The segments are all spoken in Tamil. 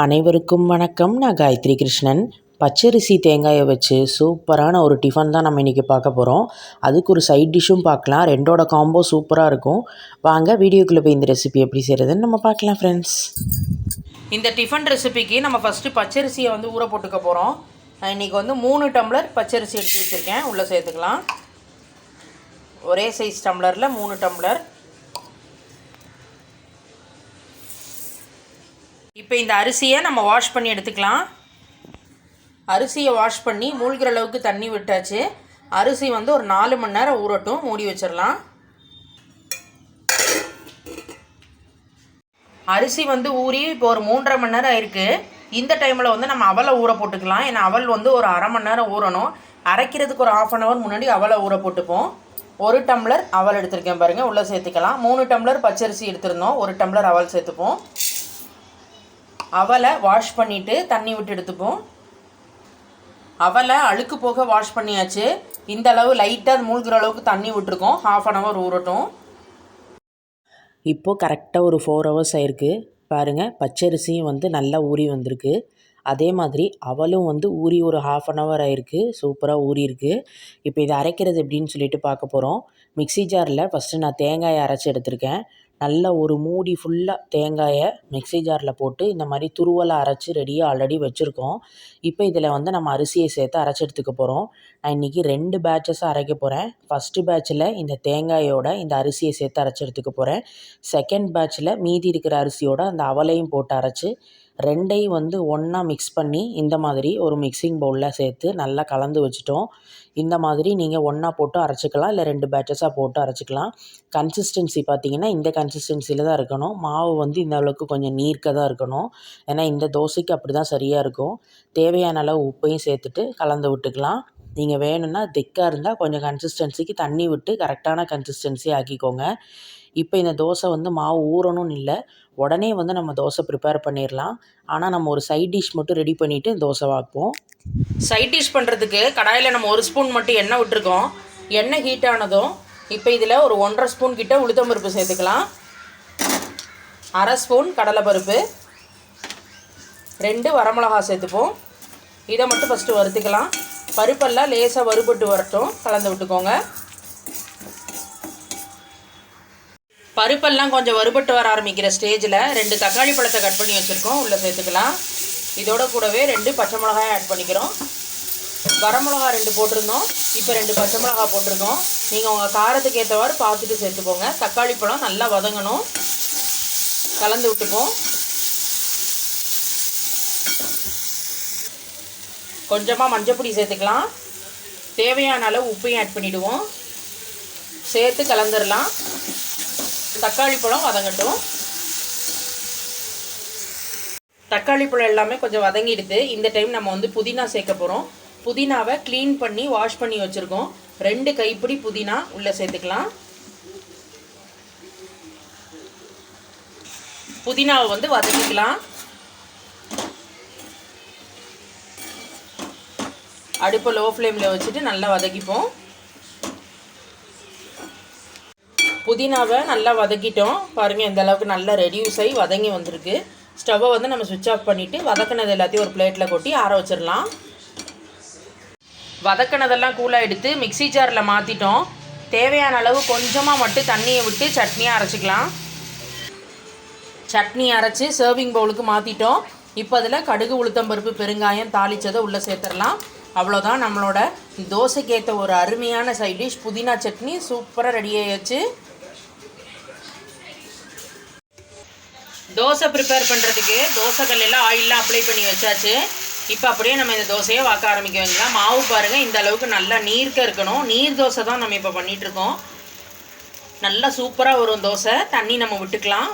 அனைவருக்கும் வணக்கம். நான் காயத்ரி கிருஷ்ணன். பச்சரிசி தேங்காயை வச்சு சூப்பரான ஒரு டிஃபன் தான் நம்ம இன்றைக்கி பார்க்க போகிறோம் அதுக்கு ஒரு சைட் டிஷ்ஷும் பார்க்கலாம். ரெண்டோட காம்போ சூப்பராக இருக்கும். வாங்க வீடியோக்குள்ளே போய் இந்த ரெசிபி எப்படி செய்கிறதுன்னு நம்ம பார்க்கலாம் ஃப்ரெண்ட்ஸ் இந்த டிஃபன் ரெசிபிக்கு நம்ம ஃபஸ்ட்டு பச்சரிசியை வந்து ஊற போட்டுக்க போகிறோம் நான் இன்றைக்கி வந்து மூணு டம்ளர் பச்சரிசி எடுத்து வச்சுருக்கேன். உள்ளே சேர்த்துக்கலாம். ஒரே சைஸ் டம்ளரில் மூணு டம்ளர் இப்போ இந்த அரிசியை நம்ம வாஷ் பண்ணி எடுத்துக்கலாம். அரிசியை வாஷ் பண்ணி மூழ்கிற அளவுக்கு தண்ணி விட்டாச்சு. அரிசி வந்து ஒரு நாலு மணி நேரம் ஊறட்டும் மூடி வச்சிடலாம். அரிசி வந்து ஊறி இப்போ ஒரு மூன்றரை மணி நேரம் ஆயிருக்கு. இந்த டைமில் வந்து நம்ம அவலை ஊற போட்டுக்கலாம். ஏன்னா அவல் வந்து ஒரு அரை மணி நேரம் ஊறணும். அரைக்கிறதுக்கு ஒரு ஆஃப் அன் ஹவர் முன்னாடி அவலை ஊற போட்டுப்போம். ஒரு டம்ளர் அவல் எடுத்திருக்கேன் பாருங்கள் உள்ளே சேர்த்துக்கலாம். மூணு டம்ளர் பச்சரிசி எடுத்திருந்தோம். ஒரு டம்ளர் அவல் சேர்த்துப்போம். அவலை வாஷ் பண்ணிவிட்டு தண்ணி விட்டு எடுத்துப்போம். அவலை அழுக்கு போக வாஷ் பண்ணியாச்சு. இந்த அளவு லைட்டாக மூழ்கிற அளவுக்கு தண்ணி விட்டுருக்கோம். ஹாஃப் அன் ஹவர் ஊறட்டும். இப்போது கரெக்டாக ஒரு ஃபோர் ஹவர்ஸ் ஆயிருக்கு. பாருங்கள் பச்சரிசியும் வந்து நல்லா ஊறி வந்திருக்கு. அதே மாதிரி அவளும் வந்து ஊறி ஒரு ஹாஃப் அன் ஹவர் ஆயிருக்கு. சூப்பராக ஊறியிருக்கு இப்போ இதை அரைக்கிறது எப்படின்னு சொல்லிட்டு பார்க்க போகிறோம் மிக்ஸி ஜாரில் ஃபஸ்ட்டு நான் தேங்காயை அரைச்சி எடுத்திருக்கேன். நல்ல ஒரு மூடி ஃபுல்லாக தேங்காயை மிக்ஸி ஜாரில் போட்டு இந்த மாதிரி துருவலை அரைச்சி ரெடியாக ஆல்ரெடி வச்சுருக்கோம். இப்போ இதில் வந்து நம்ம அரிசியை சேர்த்து அரைச்சி எடுத்துக்க போகிறோம் நான் இன்றைக்கி ரெண்டு பேட்சஸாக அரைக்க போகிறேன் ஃபஸ்ட்டு பேட்சில் இந்த தேங்காயோட இந்த அரிசியை சேர்த்து அரைச்சி எடுத்துக்க போகிறேன் செகண்ட் பேட்சில் மீதி இருக்கிற அரிசியோட அந்த அவலையும் போட்டு அரைச்சி ரெண்டையும் வந்து ஒன்றா மிக்ஸ் பண்ணி இந்த மாதிரி ஒரு மிக்சிங் பவுலில் சேர்த்து நல்லா கலந்து வச்சுட்டோம். இந்த மாதிரி நீங்கள் ஒன்றா போட்டு அரைச்சிக்கலாம். இல்லை ரெண்டு பேட்சஸாக போட்டு அரைச்சிக்கலாம். கன்சிஸ்டன்சி பார்த்தீங்கன்னா இந்த கன்சிஸ்டன்சியில் தான் இருக்கணும். மாவு வந்து இந்த அளவுக்கு கொஞ்சம் நீர்க்க தான் இருக்கணும். ஏன்னா இந்த தோசைக்கு அப்படி தான் சரியாக இருக்கும். தேவையான அளவு உப்பையும் சேர்த்துட்டு கலந்து விட்டுக்கலாம். நீங்கள் வேணும்னா திக்காக இருந்தால் கொஞ்சம் கன்சிஸ்டன்சிக்கு தண்ணி விட்டு கரெக்டான கன்சிஸ்டன்சி ஆக்கிக்கோங்க. இப்போ இந்த தோசை வந்து மாவு ஊறணும்னு இல்லை. உடனே வந்து நம்ம தோசை ப்ரிப்பேர் பண்ணிடலாம் ஆனால் நம்ம ஒரு சைட் டிஷ் மட்டும் ரெடி பண்ணிவிட்டு தோசை வாக்குவோம் சைட் டிஷ் பண்ணுறதுக்கு கடாயில் நம்ம ஒரு ஸ்பூன் மட்டும் எண்ணெய் விட்டுருக்கோம். எண்ணெய் ஹீட் ஆனதும் இப்போ இதில் ஒரு ஒன்றரை ஸ்பூன் கிட்ட உளுத்தம்பருப்பு சேர்த்துக்கலாம். அரை ஸ்பூன் கடலைப்பருப்பு. ரெண்டு வரமிளகா சேர்த்துப்போம். இதை மட்டும் ஃபஸ்ட்டு வறுத்துக்கலாம். பருப்பெல்லாம் லேசாக வறுபட்டு வரட்டும். கலந்து விட்டுக்கோங்க. பருப்பெல்லாம் கொஞ்சம் வறுபட்டு வர ஆரம்பிக்கிற ஸ்டேஜில் ரெண்டு தக்காளி பழத்தை கட் பண்ணி வச்சுருக்கோம். உள்ளே சேர்த்துக்கலாம். இதோட கூடவே ரெண்டு பச்சை மிளகாய் ஆட் பண்ணிக்கிறோம். வரமிளகா ரெண்டு போட்டிருந்தோம். இப்போ ரெண்டு பச்சை மிளகா போட்டிருக்கோம். நீங்கள் உங்கள் காரத்துக்கு ஏற்றவாறு பார்த்துட்டு சேர்த்துக்கோங்க. தக்காளி பழம் நல்லா வதங்கணும். கலந்து விட்டுப்போம். கொஞ்சமாக மஞ்சப்பொடி சேர்த்துக்கலாம். தேவையான அளவு உப்பையும் ஆட் பண்ணிவிடுவோம் சேர்த்து கலந்துடலாம் தக்காளி பழம் வதங்கட்டும். தக்காளி பழம் எல்லாமே கொஞ்சம் வதங்கிடுது. இந்த டைம் நம்ம வந்து புதினா சேர்க்க போகிறோம் புதினாவை க்ளீன் பண்ணி வாஷ் பண்ணி வச்சுருக்கோம். ரெண்டு கைப்பிடி புதினா உள்ளே சேர்த்துக்கலாம். புதினாவை வந்து வதக்கிக்கலாம். அடுப்பை லோ ஃப்ளேமில் வச்சுட்டு நல்லா வதக்கிப்போம். புதினாவை நல்லா வதக்கிட்டோம். பாருங்கள் இந்த அளவுக்கு நல்லா ரெடியூஸ் ஆகி வதங்கி வந்திருக்கு. ஸ்டவ்வை வந்து நம்ம சுவிட்ச் ஆஃப் பண்ணிவிட்டு வதக்கினது எல்லாத்தையும் ஒரு பிளேட்டில் கொட்டி ஆற வச்சிடலாம். வதக்கினதெல்லாம் கூலாக எடுத்து மிக்சி ஜாரில் மாற்றிட்டோம் தேவையான அளவு கொஞ்சமாக மட்டும் தண்ணியை விட்டு சட்னியாக அரைச்சிக்கலாம். சட்னி அரைச்சி சர்விங் பவுலுக்கு மாற்றிட்டோம் இப்போ அதில் கடுகு உளுத்தம்பருப்பு பெருங்காயம் தாளித்ததை உள்ளே சேர்த்துடலாம். அவ்வளோதான் நம்மளோட. தோசைக்கு ஏற்ற ஒரு அருமையான சைட் டிஷ் புதினா சட்னி சூப்பராக ரெடி ஆயாச்சு தோசை ப்ரிப்பேர் பண்ணுறதுக்கு தோசை கல்லில் ஆயிலெலாம் அப்ளை பண்ணி வச்சாச்சு. இப்போ அப்படியே நம்ம இந்த தோசையை வாக்க ஆரம்பிக்க வேண்டியதான் மாவு பாருங்கள் இந்த அளவுக்கு நல்லா நீர்க்க இருக்கணும். நீர் தோசை தான் நம்ம இப்போ பண்ணிகிட்ருக்கோம் நல்லா சூப்பராக வரும் தோசை. தண்ணி நம்ம விட்டுக்கலாம்.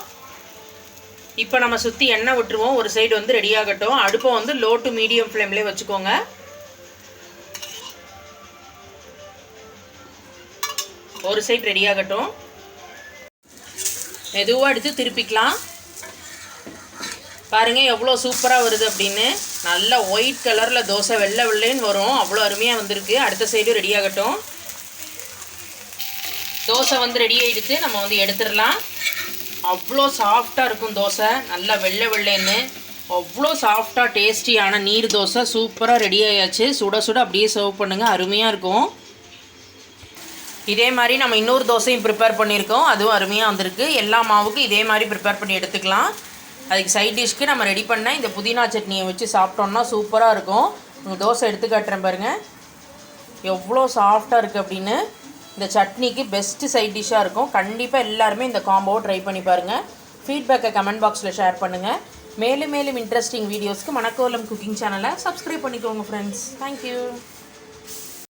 இப்போ நம்ம சுற்றி எண்ணெய் விட்டுருவோம். ஒரு சைடு வந்து ரெடி ஆகட்டும். அடுப்பை வந்து லோ டு மீடியம் ஃப்ளேம்லேயே வச்சுக்கோங்க. ஒரு சைடு ரெடி ஆகட்டும். மெதுவாக எடுத்து திருப்பிக்கலாம். பாருங்கள் எவ்வளோ சூப்பராக வருது அப்படின்னு. நல்ல ஒயிட் கலரில் தோசை வெள்ளை வெள்ளைன்னு வரும். அவ்வளோ அருமையாக வந்திருக்கு. அடுத்த சைடும் ரெடி ஆகட்டும். தோசை வந்து ரெடி ஆகிடுத்து நம்ம வந்து எடுத்துடலாம். அவ்வளோ சாஃப்டாக இருக்கும் தோசை. நல்லா வெள்ளை வெள்ளைன்னு. அவ்வளோ சாஃப்டாக டேஸ்டியான நீர் தோசை. சூப்பராக ரெடி ஆயாச்சு. சுட சுட அப்படியே சர்வ் பண்ணுங்கள் அருமையாக இருக்கும். இதே மாதிரி நம்ம இன்னொரு தோசையும் ப்ரிப்பேர் பண்ணியிருக்கோம். அதுவும் அருமையாக வந்திருக்கு. எல்லா மாவுக்கும் இதே மாதிரி ப்ரிப்பேர் பண்ணி எடுத்துக்கலாம். அதுக்கு சைட் டிஷ்க்கு நம்ம ரெடி பண்ண இந்த புதினா சட்னியை வச்சு சாப்பிட்டோம்னா சூப்பராக இருக்கும். உங்கள் தோசை எடுத்து காட்டுறேன் பாருங்கள் எவ்வளோ சாஃப்டாக இருக்குது அப்படின்னு. இந்த சட்னிக்கு பெஸ்ட்டு சைட் டிஷ்ஷாக இருக்கும். கண்டிப்பாக எல்லாருமே இந்த காம்போவை ட்ரை பண்ணி பாருங்கள் ஃபீட்பேக்கை கமெண்ட் பாக்ஸில் ஷேர் பண்ணுங்கள் மேலும் மேலும் இன்ட்ரெஸ்டிங் வீடியோஸ்க்கு மணக்கோலம் குக்கிங் சேனலை சப்ஸ்கிரைப் பண்ணிக்கோங்க ஃப்ரெண்ட்ஸ் தேங்க்யூ